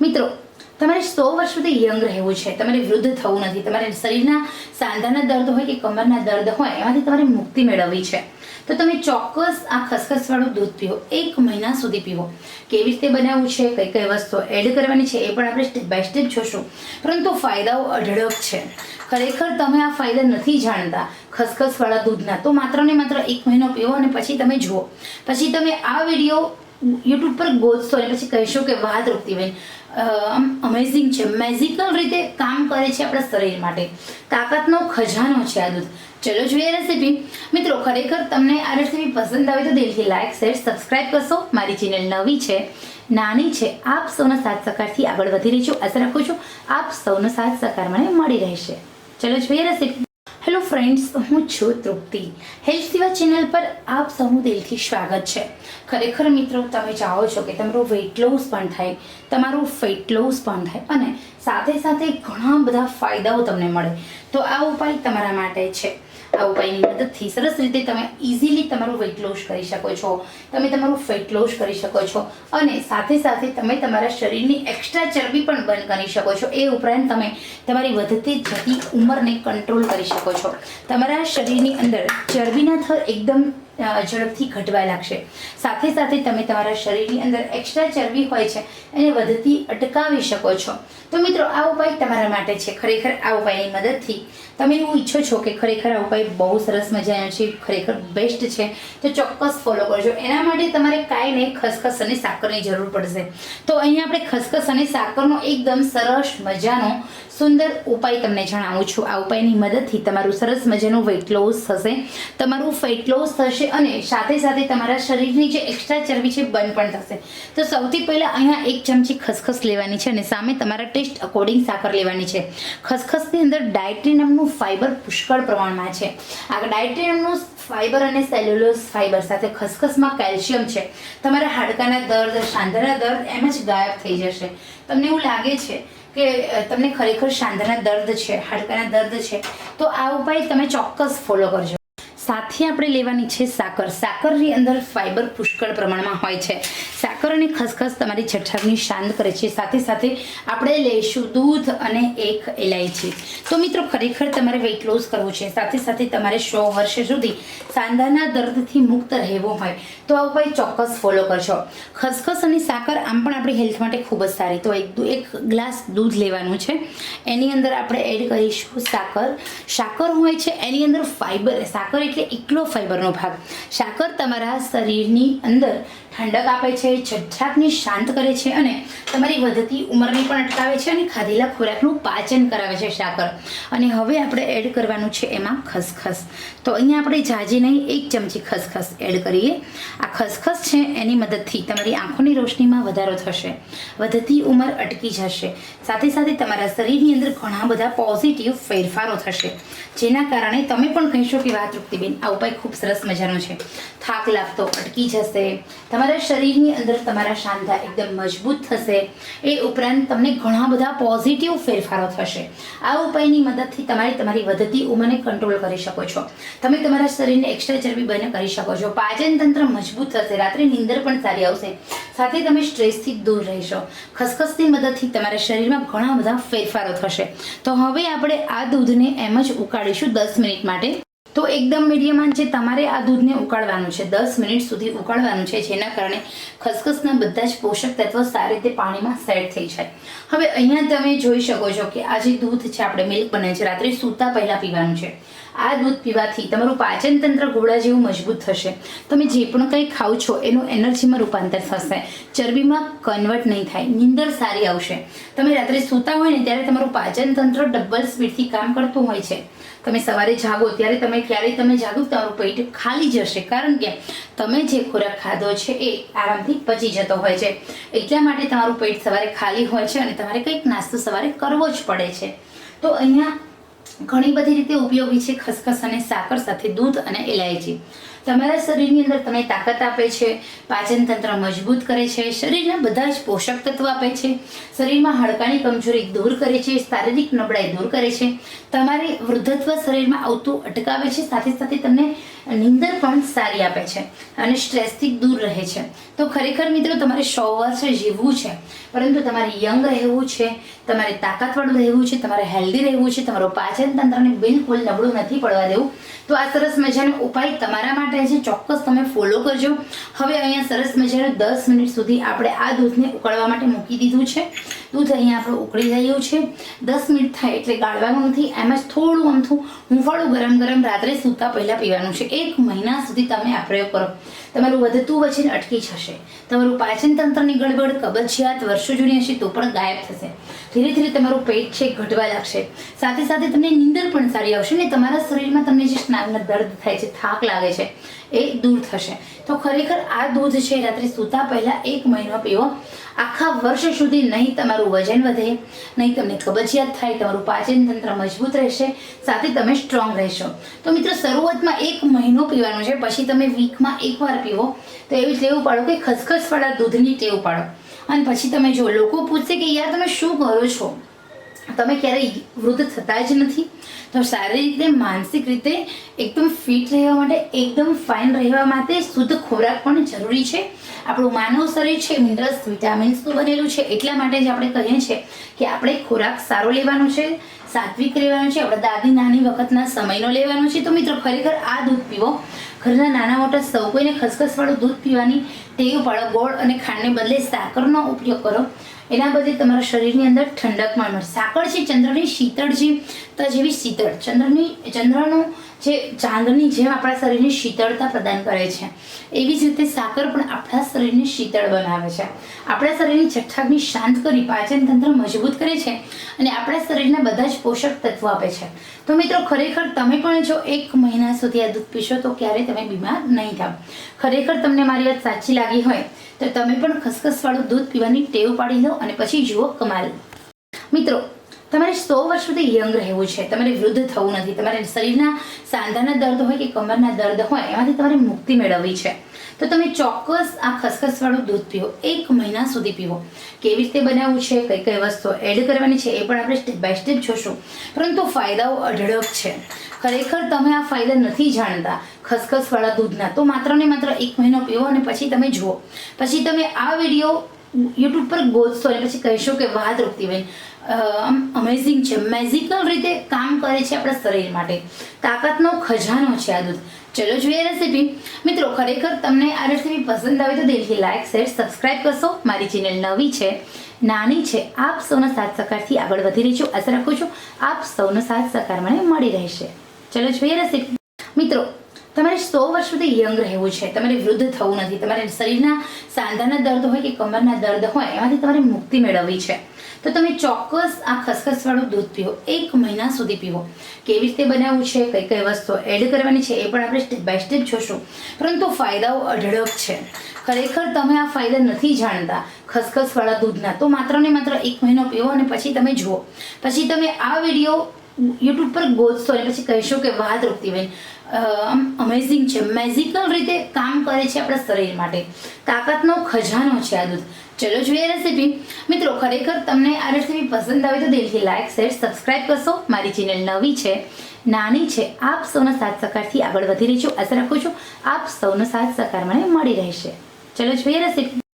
મિત્રો, તમારે સો વર્ષ સુધી યંગ રહેવું છે. તમારે વૃદ્ધ થવું નથી. તમારે શરીરના સાંધાના દર્દ હોય કે કમરના દર્દ હોય, એમાંથી તમારે મુક્તિ મેળવવી છે. તો તમે ચોક્કસ આ ખસખસવાળું દૂધ પીવો એક મહિના સુધી પીવો. કેવી રીતે બનાવવું છે, કઈ કઈ વસ્તુઓ એડ કરવાની છે, એ પણ આપણે સ્ટેપ બાય સ્ટેપ જોશું. પરંતુ ફાયદાઓ અઢળક છે. ખરેખર તમે આ ફાયદા નથી જાણતા ખસખસવાળા દૂધના. તો માત્ર ને માત્ર એક મહિનો પીવો અને પછી તમે જુઓ. પછી તમે આ વીડિયો યુટ્યુબ પર ગોતશો અને પછી કહીશું કે વાહ તૃપ્તિબેન અમેઝિંગ છે. મેઝિકલ રીતે કામ કરે છે આપણા શરીર માટે. તાકાતનો ખજાનો છે આ દૂધ. ચલો જોઈએ રેસીપી મિત્રો, ખરેખર તમને આ રેસીપી પસંદ આવે તો દિલથી લાઈક શેર સબસ્ક્રાઇબ કરશો. મારી ચેનલ નવી છે, નાની છે, આપ સૌના સાથ સહકારથી આગળ વધી રહી છું. આશા રાખું છું આપ સૌનો સાથ સહકાર મને મળી રહેશે. ચલો જોઈએ રેસીપી હેલો ફ્રેન્ડ્સ, હું છું તૃપ્તિ. હેલ્થ સેવા ચેનલ પર આપ સૌનું દિલથી સ્વાગત છે. ખરેખર મિત્રો, તમે ચાહો છો કે તમારું વેઇટ લોસ પણ થાય, તમારું ફેટ લોસ પણ થાય અને સાથે સાથે ઘણા બધા ફાયદાઓ તમને મળે. તો આ ઉપાય તમારા માટે છે. આ ઉપાયની મદદથી સરસ રીતે તમે ઇઝીલી તમારું વેઇટ લોસ કરી શકો છો. તમે તમારું ફેટ લોસ કરી શકો છો. અને સાથે સાથે તમે તમારા શરીરની એક્સ્ટ્રા ચરબી પણ બંધ કરી શકો છો. એ ઉપરાંત તમે તમારી વધતી જતી ઉંમરને કંટ્રોલ કરી શકો છો. તમારા શરીરની અંદર ચરબીના થર એકદમ ઝડપથી ઘટવા લાગશે. સાથે સાથે તમે તમારા શરીરની અંદર એક્સ્ટ્રા ચરબી હોય છે, એને વધતી અટકાવી શકો છો. તો મિત્રો, આ ઉપાય તમારા માટે છે. ખરેખર આ ઉપાયની મદદથી તમે એવું ઈચ્છો છો કે ખરેખર આ ઉપાય બહુ સરસ મજાનો છે, ખરેખર બેસ્ટ છે, તો ચોક્કસ ફોલો કરજો. એના માટે તમારે કાંઈ નહીં, ખસખસ અને સાકરની જરૂર પડશે. તો અહીંયા આપણે ખસખસ અને સાકરનો એકદમ સરસ મજાનો સુંદર ઉપાય તમને જણાવું છું. આ ઉપાયની મદદથી તમારું સરસ મજાનું વેઇટ લોસ થશે. તમારું ફેટ લોસ થશે અને સાથે સાથે તમારા શરીરની જે એક્સ્ટ્રા ચરબી છે બંધ પણ થશે. તો સૌથી પહેલાં અહીંયા એક ચમચી ખસખસ લેવાની છે અને સામે તમારા ટેસ્ટ અકોર્ડિંગ સાકર લેવાની છે. ખસખસની અંદર ડાયટ્રી નામનું ફાઇબર પુષ્કળ પ્રમાણમાં છે. આ ડાયટ્રી ફાઇબર અને સેલ્યુલોઝ ફાઇબર સાથે ખસખસમાં કેલ્શિયમ છે. તમારા હાડકાના દર્દ, સાંધાના દર્દ એમ જ ગાયબ થઈ જશે. તમને એવું લાગે છે કે તમને ખરેખર સાંધાના દર્દ છે, હાડકાના દર્દ છે, તો આ ઉપાય તમે ચોક્કસ ફોલો કરજો. સાથે આપણે લેવાની છે સાકર. સાકરની અંદર ફાઇબર પુષ્કળ પ્રમાણમાં હોય છે. સાકર અને ખસખસ તમારી છઠ્ઠાવની શાંત કરે છે. સાથે સાથે આપણે લઈશું દૂધ અને એક ઇલાયચી તો મિત્રો, ખરેખર તમારે વેઇટ લોસ કરવું છે. સાથે સાથે તમારે સો વર્ષ સુધી સાંધાના દર્દથી મુક્ત રહેવું હોય તો આ ઉપાય ચોક્કસ ફોલો કરશો ખસખસ અને સાકર આમ પણ આપણી હેલ્થ માટે ખૂબ જ સારી. તો એક એક ગ્લાસ દૂધ લેવાનું છે. એની અંદર આપણે એડ કરીશું સાકર. સાકર હોય છે, એની અંદર ફાઇબર સાકર એટલે એકલો ફાઈબરનો ભાગ. સાકર તમારા શરીરની અંદર ઠંડક આપે છે છઠ્ઠાકને શાંત કરે છે અને તમારી વધતી ઉંમરને પણ અટકાવે છે અને ખાધેલા ખોરાકનું પાચન કરાવે છે સાકર. અને હવે આપણે એડ કરવાનું છે એમાં ખસખસ. તો અહીંયા આપણે જાજી નહીં, એક ચમચી ખસખસ એડ કરીએ. આ ખસખસ છે એની મદદથી તમારી આંખોની રોશનીમાં વધારો થશે. વધતી ઉંમર અટકી જશે. સાથે સાથે તમારા શરીરની અંદર ઘણા બધા પોઝિટિવ ફેરફારો થશે. જેના કારણે તમે પણ કહેશો કે વાહ તૃપ્તિબેન આ ઉપાય ખૂબ સરસ મજાનો છે. થાક લાગતો, અટકી જશે, તમારા શરીરની અંદર તમારા સાંધા એકદમ મજબૂત થશે, એ ઉપરાંત તમને ઘણા બધા પોઝિટિવ ફેરફારો થશે. આ ઉપાયની મદદથી તમારે તમારી વધતી ઉંમરને કંટ્રોલ કરી શકો છો. તમે તમારા શરીરને એક્સ્ટ્રા ચરબી બને કરી શકો છો. પાચન તંત્ર મજબૂત થશે, રાત્રે નીંદર પણ સારી આવશે. સાથે તમે સ્ટ્રેસથી દૂર રહેશો. ખસખસની મદદથી તમારા શરીરમાં ઘણા બધા ફેરફારો થશે. તો હવે આપણે આ દૂધને એમ જ ઉકાળીશું દસ મિનિટ માટે. તો એકદમ મીડિયમ આંચે તમારે આ દૂધને ઉકાળવાનું છે. દસ મિનિટ સુધી ઉકાળવાનું છે, જેના કારણે ખસખસના બધા જ પોષક તત્વો સારી રીતે પાણીમાં સેટ થઈ જાય. હવે અહીંયા તમે જોઈ શકો છો કે આ જે દૂધ છે, આપણે મિલ્ક બને છે રાત્રે સૂતા પહેલાં પીવાનું છે. આ દૂધ પીવાથી તમારું પાચન તંત્ર ઘોડા જેવું મજબૂત થશે. તમે જે પણ કંઈ ખાવ છો, એનું એનર્જીમાં રૂપાંતર થશે. ચરબીમાં કન્વર્ટ નહીં થાય. નીંદર સારી આવશે. તમે રાત્રે સૂતા હોય ને, ત્યારે તમારું પાચન તંત્ર ડબલ સ્પીડથી કામ કરતું હોય છે. તમે સવારે જાગો, ત્યારે તમે ક્યારેય તમે જાગો, તમારું પેટ ખાલી જશે. કારણ કે તમે જે ખોરાક ખાધો છે એ આરામથી પચી જતો હોય છે. એટલા માટે તમારું પેટ સવારે ખાલી હોય છે અને તમારે કંઈક નાસ્તો સવારે કરવો જ પડે છે. તો અહીંયા ઘણી બધી રીતે ઉપયોગી છે ખસખસ અને સાકર સાથે દૂધ અને ઇલાયચી તમારા શરીરની અંદર તમને તાકાત આપે છે, પાચન તંત્ર મજબૂત કરે છે, શરીરના બધા જ પોષક તત્વ આપે છે. શરીરમાં હાડકાની કમજોરી દૂર કરે છે, શારીરિક નબળાઈ દૂર કરે છે. તમારી વૃદ્ધત્વ શરીરમાં આવતું અટકાવે છે, સાથે સાથે તમને નિંદર પણ સારી આપે છે અને સ્ટ્રેસથી દૂર રહે છે. તો ખરેખર મિત્રો, તમારે સો વર્ષ જીવવું છે, પરંતુ તમારે યંગ રહેવું છે, તમારે તાકાતવાળું રહેવું છે, તમારે હેલ્ધી રહેવું છે, તમારું પાચન તંત્રને બિલકુલ નબળું નથી પડવા દેવું. તો આ સરસ મજાનો ઉપાય તમારા માટે છે. ચોક્કસ તમે ફોલો કરજો. હવે અહીંયા સરસ મજાનું દસ મિનિટ સુધી આપણે આ દૂધને ઉકળવા માટે મૂકી દીધું છે. દૂધ અહીંયા આપણું ઉકળી રહ્યું છે. દસ મિનિટ થાય એટલે ગાળવાનું નથી. એમ જ થોડું અમથું હુંફાળું ગરમ ગરમ રાત્રે સૂતા પહેલાં પીવાનું છે. એક મહિના સુધી તમે આ પ્રયોગ કરો. તમારું વધતું વજન અટકી જશે તમારું પાચન તંત્રની ગડબડ, કબજિયાત, વર્ષો જૂની હશે તો પણ ગાયબ થશે. ધીરે ધીરે તમારું પેટ છે ઘટવા લાગશે. સાથે સાથે તમને નીંદર પણ સારી આવશે ને તમારા શરીરમાં તમને જે સ્નાયુના દર્દ થાય છે, થાક લાગે છે, એ દૂર થશે. તો ખરેખર આ દૂધ છે, રાત્રે સૂતા પહેલાં એક મહિનો પીવો. આખા વર્ષ સુધી નહીં તમારું વજન વધે, નહીં તમને કબજિયાત થાય, તમારું પાચન તંત્ર મજબૂત રહેશે, સાથે તમે સ્ટ્રોંગ રહેશો. તો મિત્રો, શરૂઆતમાં એક મહિનો પીવાનું છે, પછી તમે વીકમાં એકવાર પીવો, તો એવી ટેવ પાડો કે ખસખસવાળા દૂધની ટેવ પાડો. અને પછી તમે જો, લોકો પૂછશે કે યાર તમે શું કરો છો? તમે ક્યારેય વૃદ્ધ થતા જ નથી. તો સારી રીતે, માનસિક રીતે એકદમ ફિટ રહેવા માટે, એકદમ ફાઇન રહેવા માટે શુદ્ધ ખોરાક પણ જરૂરી છે. આપણું માનવ શરીર છે મિનરલ્સ વિટામિન્સનું બનેલું છે. એટલા માટે જ આપણે કહીએ છીએ કે આપણે ખોરાક સારો લેવાનો છે, સાત્વિક રહેવાનું છે. આપણા દાદી, નાની વખતના સમયનો લેવાનો છે. તો મિત્રો ખરેખર આ દૂધ પીવો. ઘરના નાના મોટા સૌ કોઈને ખસખસવાળું દૂધ પીવાની ટેવ પાડો ગોળ અને ખાંડને બદલે સાકરનો ઉપયોગ કરો. એના બદલે તમારા શરીરની અંદર ઠંડક મળે. સાકર છે ચંદ્રની શીતળ છે. તો જેવી શીતળ. ચંદ્રની, ચંદ્રનું જે ચાંદની જેમ આપણા શરીરને શીતળતા પ્રદાન કરે છે. એવી જ રીતે સાકર પણ આપણા શરીરને શીતળ બનાવે છે. આપણા શરીરની ચઠ્ઠાગની શાંત કરી પાચન તંત્ર મજબૂત કરે છે અને આપણા શરીરના બધા જ પોષક તત્વો આપે છે. તો મિત્રો, ખરેખર તમે પણ જો એક મહિના સુધી આ દૂધ પીશો તો ક્યારેય તમે બીમાર નહીં થાવ. ખરેખર તમને મારી વાત સાચી લાગી હોય તો તમે પણ ખસખસવાળું દૂધ પીવાની ટેવ પાડી લો અને પછી જુઓ કમાલ. મિત્રો તમારે સો વર્ષ સુધી યંગ રહેવું છે. તમારે વૃદ્ધ થવું નથી. તમારે શરીરના સાંધાના દર્દ હોય કે કમરના દર્દ હોય, એમાંથી તમારે મુક્તિ મેળવવી છે. તો તમે ચોક્કસ આ ખસખસવાળું દૂધ પીવો એક મહિના સુધી પીવો. કેવી રીતે બનાવવું છે કઈ કઈ વસ્તુઓ એડ કરવાની છે, એ પણ આપણે સ્ટેપ બાય સ્ટેપ જોશું. પરંતુ ફાયદાઓ અઢળક છે. ખરેખર તમે આ ફાયદા નથી જાણતા ખસખસવાળા દૂધના. તો માત્ર ને માત્ર એક મહિનો પીવો અને પછી તમે જુઓ. પછી તમે આ વીડિયો યુટ્યુબ પર ગોતશો અને પછી કહેશો કે વાહ તૃપ્તિબેન અમેઝિંગ છે. મેઝિકલ રીતે કામ કરે છે આપણા શરીર માટે. તાકાતનો ખજાનો છે આ દૂધ. ચલો જોઈએ રેસીપી મિત્રો, ખરેખર તમને આ રેસીપી પસંદ આવે તો દિલથી લાઈક શેર સબસ્ક્રાઇબ કરશો. મારી ચેનલ નવી છે, નાની છે, આપ સૌના સાથ સહકારથી આગળ વધી રહી છું. આશા રાખું છું આપ સૌનો સાથ સહકાર મને મળી રહેશે. ચલો જોઈએ રેસીપી મિત્રો તમારે સો વર્ષ સુધી યંગ રહેવું છે. તમારે વૃદ્ધ થવું નથી. તમારે શરીરના સાંધાના દર્દ હોય કે કમરના દર્દ હોય, એમાંથી તમારે મુક્તિ મેળવવી છે. તો તમે ચોક્કસ આ ખસખસવાળું દૂધ પીવો એક મહિના સુધી પીવો કેવી રીતે બનાવવું છે, કઈ કઈ વસ્તુઓ એડ કરવાની છે, એ પણ આપણે સ્ટેપ બાય સ્ટેપ જોશું. પરંતુ ફાયદાઓ અઢળક છે. ખરેખર તમે આ ફાયદા નથી જાણતા ખસખસવાળા દૂધના. તો માત્ર ને માત્ર એક મહિનો પીવો અને પછી તમે જુઓ. પછી તમે આ વીડિયો યુટ્યુબ પર ગોતશો અને પછી કહેશો કે વાત રૂપતીબેન અમેઝિંગ છે. મેઝિકલ રીતે કામ કરે છે આપણા શરીર માટે. તાકાતનો ખજાનો છે આ દૂધ. ચલો જોઈએ રેસીપી મિત્રો, ખરેખર તમને આ રેસીપી પસંદ આવે તો દિલથી લાઈક શેર સબસ્ક્રાઇબ કરશો. મારી ચેનલ નવી છે, નાની છે, આપ સૌના સાથ સહકારથી આગળ વધી રહી છું આશા રાખું છું આપ સૌનો સાથ સહકાર મને મળી રહેશે. ચલો જોઈએ રેસીપી